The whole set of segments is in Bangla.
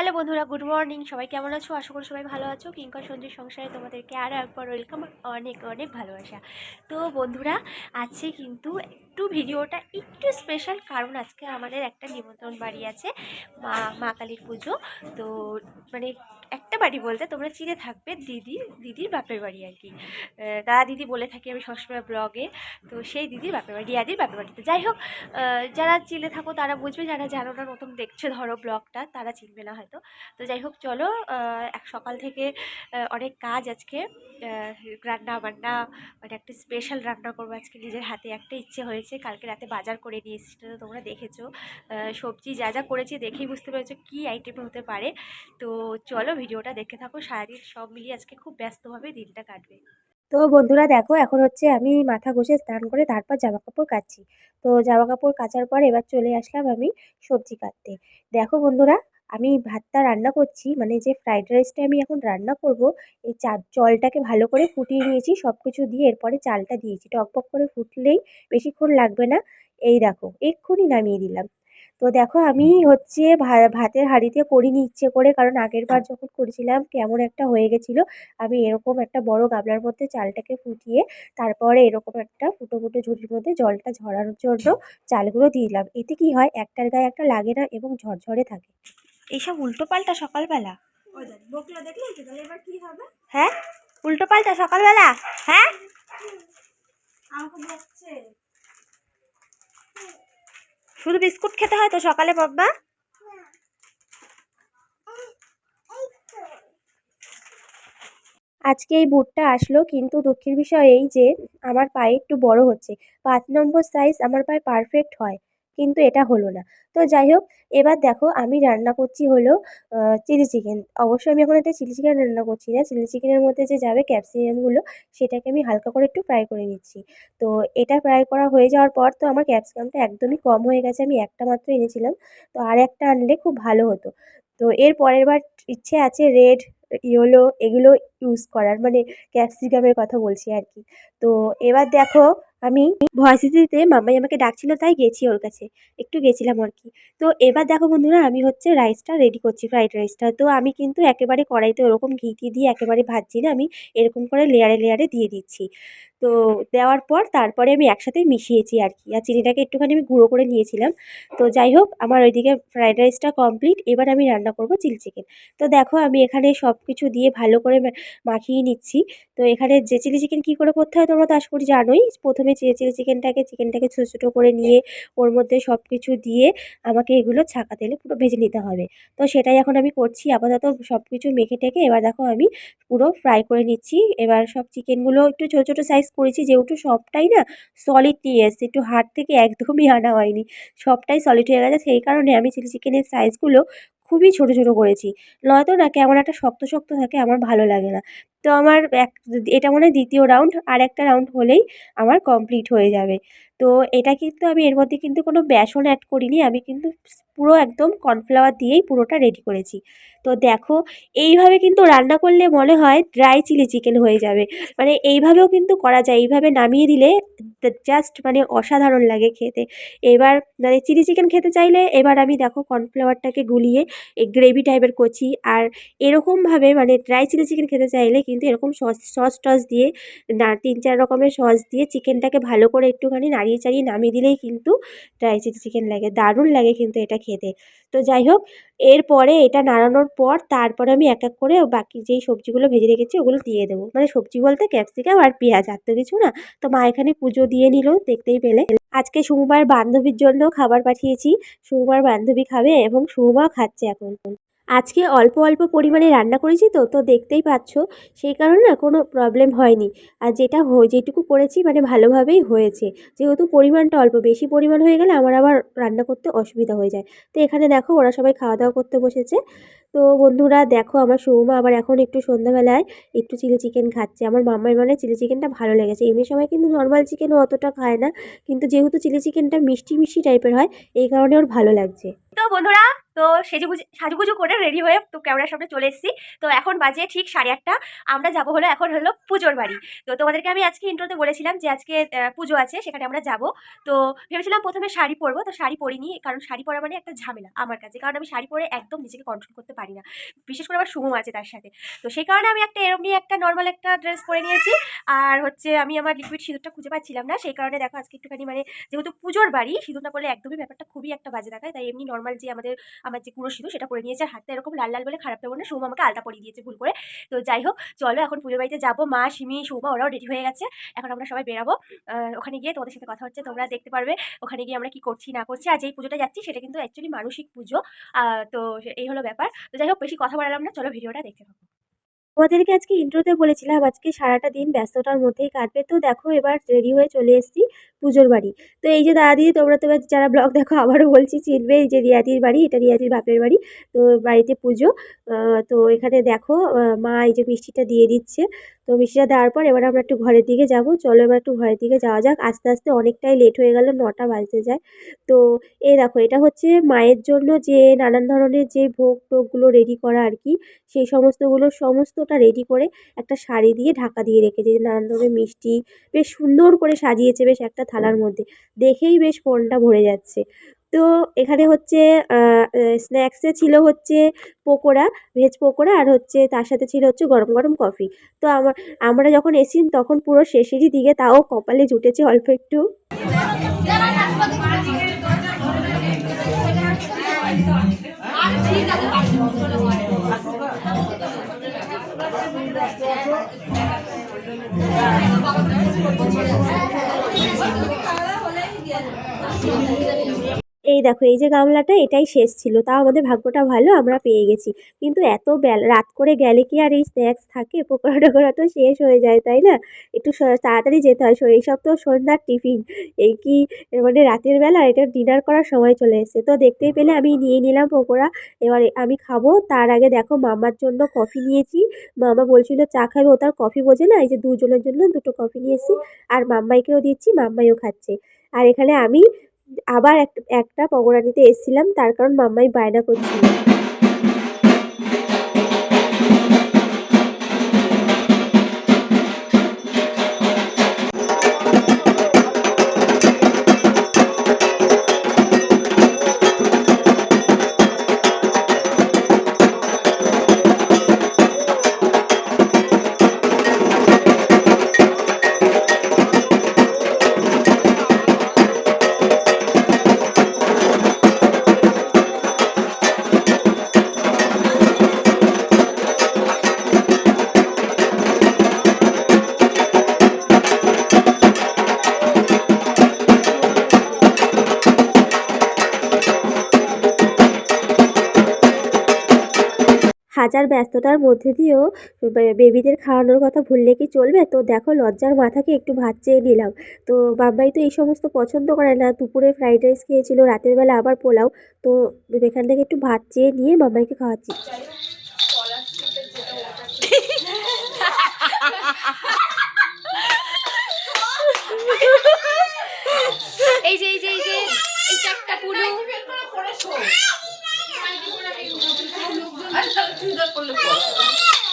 হ্যালো বন্ধুরা, গুড মর্নিং। সবাই কেমন আছো? আশা করি সবাই ভালো আছো। কিঙ্কর সঞ্জুর সংসারে তোমাদেরকে আরও একবার ওয়েলকাম অনেক অনেক ভালোবাসা। তো বন্ধুরা আছে কিন্তু একটু ভিডিওটা একটু স্পেশাল কারণ আজকে আমাদের একটা নিমন্ত্রণ বাড়ি আছে, মা মা কালীর পুজো। তো মানে একটা বাড়ি বলতে তোমরা চিনে থাকবে দিদি, দিদির বাপের বাড়ি আর কি। দাদা দিদি বলে থাকি আমি সবসময় ব্লগে তো সেই দিদির বাপের বাড়ি রিয়াদির বাপের বাড়িতে। যাই হোক যারা চিনে থাকো তারা বুঝবে, যারা জানো না নতুন দেখছ ধরো ব্লগটা তারা চিনবে না হয়তো। তো যাই হোক, চলো এক সকাল থেকে অনেক কাজ আজকে। রান্না বান্না মানে একটা স্পেশাল রান্না করব আজকে। নিজের হাতে একটা ইচ্ছে হয়েছে, কালকে রাতে বাজার করে নিয়ে এসেছি তো তোমরা দেখেছ। সবজি যা যা করেছি দেখেই বুঝতে পেরেছ কী আইটেম হতে পারে। তো চলো ভিডিওটা দেখে থাকো, সারাদিন সব মিলিয়ে আজকে খুব ব্যস্তভাবে দিনটা কাটবে। তো বন্ধুরা দেখো, এখন হচ্ছে আমি মাথা ঘষে স্নান করে তারপর জামা কাপড় কাচ্ছি। তো জামা কাপড় কাচার পর এবার চলে আসলাম আমি সবজি কাটতে। দেখো বন্ধুরা, আমি ভাতটা রান্না করছি মানে যে ফ্রাইড রাইসটা আমি এখন রান্না করব, এই চা, জলটাকে ভালো করে ফুটিয়ে নিয়েছি সব কিছু দিয়ে এরপরে চালটা দিয়েছি। টকবক করে ফুটলেই বেশিক্ষণ লাগবে না। এই দেখো, এক্ষুনি নামিয়ে দিলাম। তো দেখো আমি হচ্ছে ভা- ভাতের হাঁড়িতে করিনি ইচ্ছে করে কারণ আগের বার যখন করেছিলাম কেমন একটা হয়ে গেছিল। আমি এরকম একটা বড় গামলার মধ্যে চালটাকে ফুটিয়ে তারপরে এরকম একটা ফুটো ফুটো ঝুড়ির মধ্যে জলটা ঝরানোর জন্য চালগুলো দিয়ে দিলাম। এতে কি হয় একটার গায়ে একটা লাগে না এবং ঝরঝরে থাকে। এইসব উল্টো পাল্টা সকালবেলা হ্যাঁ? উল্টো পাল্টা সকালবেলা? হ্যাঁ? আমাকে শুধু বিস্কুট খেতে হয় তো সকালে বাবা আজকে এই বুটটা আসলো, কিন্তু দুঃখের বিষয় এই যে, আমার পায়ে একটু বড় হচ্ছে। পাঁচ নম্বর সাইজ আমার পায়ে পারফেক্ট হয়। কিন্তু এটা হলো না। তো যাই হোক, এবার দেখো আমি রান্না করছি হলো চিলি চিকেন। অবশ্যই আমি এখন একটা চিলি চিকেন রান্না করছি না। চিলি চিকেনের মধ্যে যে যাবে ক্যাপসিকামগুলো, সেটাকে আমি হালকা করে একটু ফ্রাই করে নিচ্ছি। তো এটা ফ্রাই করা হয়ে যাওয়ার পর তো আমার ক্যাপসিকামটা একদমই কম হয়ে গেছে, আমি একটা মাত্র এনেছিলাম। তো আর একটা আনলে খুব ভালো হতো। তো এর পরের বার ইচ্ছে আছে রেড ইয়েলো, এগুলো ইউজ করার মানে ক্যাপসিকামের কথা বলছি আর কি তো এবার দেখো, আমি ভয়েস দিতে আমাকে ডাকছিল, তাই গেছি ওর কাছে। একটু গেছিলাম আর কি তো এবার দেখো বন্ধুরা, আমি হচ্ছে রাইসটা রেডি করছি ফ্রাইড রাইসটা তো আমি কিন্তু একেবারে কড়াইতে ওরকম ঘি দিয়ে একেবারে ভাজছি না, আমি এরকম করে লেয়ারে লেয়ারে দিয়ে দিচ্ছি। তো দেওয়ার পর তারপরে আমি একসাথে মিশিয়েছি আর কি আর চিনিটাকে একটুখানি আমি গুঁড়ো করে নিয়েছিলাম। তো যাই হোক, আমার ওইদিকে ফ্রাইড রাইসটা কমপ্লিট এবার আমি রান্না করব চিলি চিকেন তো দেখো, আমি এখানে সব কিছু দিয়ে ভালো করে মাখিয়ে নিচ্ছি। তো এখানে যে চিলি চিকেন কী করে করতে হয় তোমরা তো আশা করি জানোই। প্রথমে যে চিলি চিকেনটাকে চিকেনটাকে ছোটো ছোটো করে নিয়ে ওর মধ্যে সব কিছু দিয়ে আমাকে এগুলো ছাকা তেলে পুরো ভেজে নিতে হবে। তো সেটাই এখন আমি করছি। আপাতত সব কিছু মেখে টেকে এবার দেখো আমি পুরো ফ্রাই করে নিচ্ছি। এবার সব চিকেনগুলো একটু ছোটো ছোটো সাইজ করেছি। যেহেতু সবটাই না সলিড নিয়ে এসেছি, একটু হাট থেকে একদমই আনা হয়নি। সবটাই সলিড হয়ে গেছে। সেই কারণে আমি চিলি চিকেনের সাইজগুলো খুবই ছোটো ছোটো করেছি। নয়তো না কেমন একটা শক্ত শক্ত থাকে, আমার ভালো লাগে না। তো আমার এক, এটা মনে হয় দ্বিতীয় রাউন্ড আর একটা রাউন্ড হলেই আমার কমপ্লিট হয়ে যাবে। তো এটা কিন্তু আমি এর মধ্যে কিন্তু কোনো বেসন অ্যাড করিনি, আমি কিন্তু পুরো একদম কর্নফ্লাওয়ার দিয়েই পুরোটা রেডি করেছি। তো দেখো, এইভাবে কিন্তু রান্না করলে মনে হয় ড্রাই চিলি চিকেন হয়ে যাবে। মানে এইভাবেও কিন্তু করা যায়, এইভাবে নামিয়ে দিলে জাস্ট মানে অসাধারণ লাগে খেতে। এবার মানে চিলি চিকেন খেতে চাইলে এবার আমি দেখো কর্নফ্লাওয়ারটাকে গুলিয়ে গ্রেভি টাইপের করছি। আর এরকমভাবে মানে ড্রাই চিলি চিকেন খেতে চাইলে কিন্তু এরকম সস সস টস দিয়ে না, তিন চার রকমের সস দিয়ে চিকেনটাকে ভালো করে একটুখানি নাড়িয়ে চাড়িয়ে নামিয়ে দিলেই কিন্তু ড্রাই চিলি চিকেন লাগে। দারুণ লাগে কিন্তু এটা খেতে। তো যাই হোক, এরপরে এটা নাড়ানোর পর তারপরে আমি এক এক করে বাকি যেই সবজিগুলো ভেজে রেখেছি ওগুলো দিয়ে দেবো। মানে সবজি বলতে ক্যাপসিকাম আর পেঁয়াজ, আর তো কিছু না। তো মা এখানে পুজো দিয়ে নিল, দেখতেই পেলে। আজকে সুমার বান্ধবীর জন্য খাবার পাঠিয়েছি। সুমার বান্ধবী খাবে এবং সুমাও খাচ্ছে এখন। আজকে অল্প অল্প পরিমাণে রান্না করেছি তো তো দেখতেই পাচ্ছ সেই কারণে না কোনো প্রবলেম হয়নি। আর যেটা যেটুকু করেছি মানে ভালোভাবেই হয়েছে। যেহেতু পরিমাণটা অল্প, বেশি পরিমাণ হয়ে গেলে আমার আবার রান্না করতে অসুবিধা হয়ে যায়। তো এখানে দেখো ওরা সবাই খাওয়া দাওয়া করতে বসেছে। তো বন্ধুরা দেখো আমার সৌমা আবার এখন একটু সন্ধ্যাবেলায় একটু চিলি চিকেন খাচ্ছে। আমার মামার মানে চিলি চিকেনটা ভালো লেগেছে। এমনি সময় কিন্তু নর্মাল চিকেনও অতটা খায় না। কিন্তু যেহেতু চিলি চিকেনটা মিষ্টি মিষ্টি টাইপের হয়, এই কারণে ওর ভালো লাগছে। তো বন্ধুরা, তো সেজুগুজু, সাজুগুজু করে রেডি হয়ে তো ক্যামেরার সামনে চলে এসেছি। তো এখন বাজে ঠিক সাড়ে আটটা। আমরা যাব হলো, এখন হলো পুজোর বাড়ি। তো তোমাদেরকে আমি আজকে ইন্ট্রোতে বলেছিলাম যে আজকে পুজো আছে, সেখানে আমরা যাব। তো ভেবেছিলাম প্রথমে শাড়ি পরবো, তো শাড়ি পরিনি, কারণ শাড়ি পরা মানে একটা ঝামেলা আমার কাছে। কারণ আমি শাড়ি পরে একদম নিজেকে কন্ট্রোল করতে পারি না। বিশেষ করে আমার শুভম আছে তার সাথে। তো সেই কারণে আমি একটা এরমনি একটা নর্মাল একটা ড্রেস পরে নিয়েছি। আর হচ্ছে আমি আমার লিকুইড সিঁদুরটা খুঁজে পাচ্ছিলাম না। সেই কারণে দেখো আজকে একটুখানি মানে যেহেতু পুজোর বাড়ি সিঁদুরটা পরলে একদমই ব্যাপারটা খুবই একটা বাজে দেখায়। তাই এমনি নর্মাল যে আমাদের, আমার যে কুড়ো সিঁদুর সেটা পরে নিয়েছে আর হাতটা এরকম লাল লাল বলে খারাপ লাগবে না সৌমা আমাকে আলতা পরিয়ে দিয়েছে ভুল করে। তো যাই হোক, চলো এখন পুজোর বাড়িতে যাব। মা, সিমি সৌমা ওরাও রেডি হয়ে গেছে। এখন আমরা সবাই বেরাবো। ওখানে গিয়ে তোমাদের সাথে কথা হচ্ছে, তোমরা দেখতে পারবে ওখানে গিয়ে আমরা কি করছি, না করছি। আর যেই পুজোটা যাচ্ছি সেটা কিন্তু অ্যাকচুয়ালি মানসিক পুজো। তো এই হলো ব্যাপার। তো যাই হোক, বেশি কথা বাড়ালাম না। চলো ভিডিওটা দেখতে থাকো। তোমাদেরকে আজকে ইন্ট্রোতে বলেছিলাম, আজকে সারাটা দিন ব্যস্ততার মধ্যেই কাটবে। তো দেখো, এবার রেডি হয়ে চলে এসেছি পুজোর বাড়ি। তো এই যে দাদি তোমরা তো যারা ব্লগ দেখো, আবারও বলছি, চিনবে এই যে রিয়াদির বাড়ি, এটা রিয়াদির বাপের বাড়ি, তো বাড়িতে পুজো। তো এখানে দেখো মা এই যে মিষ্টিটা দিয়ে দিচ্ছে। তো মিষ্টিটা দেওয়ার পর এবার আমরা একটু ঘরের দিকে যাব। চলো এবার একটু ঘরের দিকে যাওয়া যাক। আস্তে আস্তে অনেকটাই লেট হয়ে গেল, নটা বাজতে যায়। তো এই দেখো, এটা হচ্ছে মায়ের জন্য যে নানান ধরনের যে ভোগ টোগগুলো রেডি করা আর কি, সেই সমস্তগুলো, সমস্তটা রেডি করে একটা শাড়ি দিয়ে ঢাকা দিয়ে রেখেছে। নানান ধরনের মিষ্টি, বেশ সুন্দর করে সাজিয়েছে বেশ একটা থালার মধ্যে। দেখেই বেশ মনটা ভরে যাচ্ছে। তো এখানে হচ্ছে স্ন্যাক্সে ছিল হচ্ছে পকোড়া ভেজ পকোড়া আর হচ্ছে তার সাথে ছিল হচ্ছে গরম গরম কফি তো আমার আমরা যখন এসি তখন পুরো শেষেরই দিকে তাও কপালে জুটেছে অল্প একটু। এই দেখো, এই যে গামলাটা, এটাই শেষ ছিল। তাও আমাদের ভাগ্যটা ভালো, আমরা পেয়ে গেছি। কিন্তু এত রাত করে গেলে কি আর এই স্ন্যাক্স থাকে? পকোড়া টকোড়া তো শেষ হয়ে যায়, তাই না? একটু তাড়াতাড়ি যেতে হয়। এই সব তো সন্ধ্যার টিফিন। এই কি মানে রাতের বেলা এটা ডিনার করার সময় চলে এসেছে। তো দেখতেই পেলে আমি নিয়ে নিলাম পকোড়া। এবার আমি খাব। তার আগে দেখো, মামার জন্য কফি নিয়েছি। মামা বলছিল, চা খাবে। ও তার কফি বোঝে না, এই যে দুজনের জন্য দুটো কফি নিয়েছি। আর মাম্মাইকেও দিচ্ছি, মাম্মাইও খাচ্ছে। আর এখানে আমি আবার এক- একটা পকোড়া নিতে এসেছিলাম তার কারণ মাম্মাই বায়না করছিল। হাজার ব্যস্ততার মধ্যে দিয়েও বেবিদের খাওয়ানোর কথা ভুললে কি চলবে? তো দেখো লজ্জার মাথাকে একটু ভাত চেয়ে নিলাম। তো বাবাই তো এই সমস্ত পছন্দ করে না। দুপুরে ফ্রাইড রাইস খেয়েছিল রাতের বেলা আবার পোলাও। তো এখান থেকে একটু ভাত চেয়ে নিয়ে মামাইকে খাওয়াচ্ছি। এই যে এই যে এই যে এই চারটা পুরো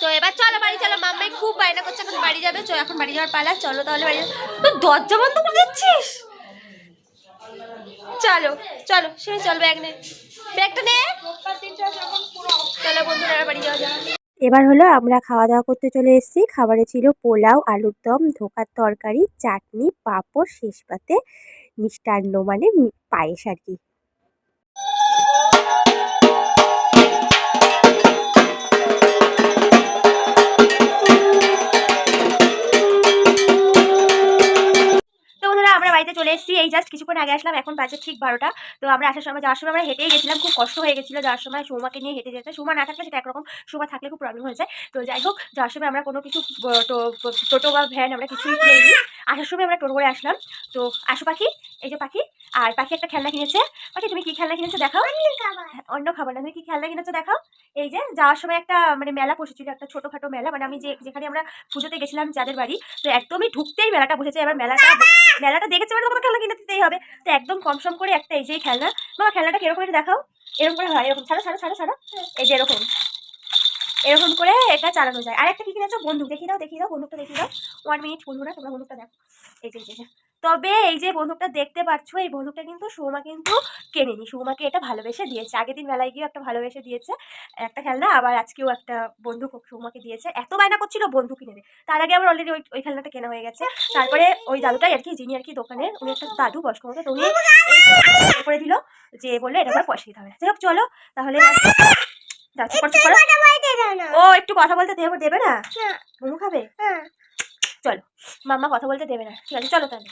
তো এবার চলো বাড়ি চলো মাম্মাই খুব বায়না করছে এখন বাড়ি যাবে চলো এখন বাড়ি যাওয়ার পালা চলো তাহলে বাড়ি যাব। তো দরজা বন্ধ করে দিচ্ছিস? চলো চলো সে চল ব্যাগ নে। ব্যাগটা নে। চলো বন্ধুরা বাড়ি যাওয়া যাক। এবার হলো আমরা খাওয়া দাওয়া করতে চলে এসেছি। খাবারে ছিল পোলাও আলুর দম ধোকার তরকারি চাটনি পাঁপড় শেষ পাতে মিষ্টান্ন মানে পায়েস আর কি। আমরা বাড়িতে চলে এসেছি। এই জাস্ট কিছুক্ষণ আগে আসলাম এখন বাজে ঠিক বারোটা। তো আমরা আসার সময় যাওয়ার সময় আমরা হেঁটেই গেছিলাম। খুব কষ্ট হয়ে গেছিল যাওয়ার সময় সৌমাকে নিয়ে হেঁটে যেতে। সৌমা না থাকলে সেটা একরকম সৌমা থাকলে খুব প্রবলেম হয়ে যায়। তো যাই হোক যাওয়ার সময় আমরা কোনো কিছু টোটো বা ভ্যান আমরা কিছুই নেইনি আসার সময় আমরা টোটো করে আসলাম। তো আশু পাখি এই যে পাখি। আর পাখি একটা খেলনা কিনেছে। পাখি তুমি কি খেলনা কিনেছো দেখাও। হ্যাঁ, অন্য খাবার না তুমি কি খেলনা কিনেছো দেখাও। এই যে যাওয়ার সময় একটা মানে মেলা বসেছিল একটা ছোটোখাটো মেলা। মানে আমি যে যেখানে আমরা পুজোতে গেছিলাম যাদের বাড়ি তো একদমই ঢুকতেই মেলাটা বসেছে। এবার মেলাটা মেলাটা দেখেছে মানে তোমাকে খেলনা কিনে দিতেই হবে। তো একদম কম সম করে একটা এই যে খেলনা। বাবা খেলনাটা কীরকম করে দেখাও? এরকম করে হয় এরকম। ছাড়ো ছাড়ো ছাড়ো ছাড়ো। এই যে এরকম। এরকম করে এটা চালানো যায়। আর একটা কি কিনেছো? বন্দুক। দেখিয়ে দাও দেখিয়ে দাও বন্দুকটা দেখিয়ে দাও। ওয়ান মিনিট বন্ধুরা তোমরা বন্দুকটা দেখো। এই যে, এই যে। তবে এই যে বন্দুকটা দেখতে পাচ্ছ এই বন্দুকটা কিন্তু সৌমা কিন্তু কেনেনি। সৌমাকে এটা ভালোবেসে দিয়েছে। আগের দিন মেলায় গিয়েও একটা ভালোবেসে দিয়েছে একটা খেলনা আবার আজকেও একটা বন্ধু সৌমাকে দিয়েছে। এত বায়না করছিল বন্ধু কিনে তার আগে আবার অলরেডি ওই ওই খেলনাটা কেনা হয়ে গেছে। তারপরে ওই দাদুটাই আর কি যিনি আর কি দোকানে উনি একটা দাদু বয়স্ক মতো তো উনি করে দিল যে বলল এটা আমার পয়সা দিতে হবে যাই হোক চলো তাহলে ও একটু কথা বলতে দেবে দেবে না? মোমো খাবে? চলো মাম্মা কথা বলতে দেবে না। ঠিক আছে চলো তাহলে।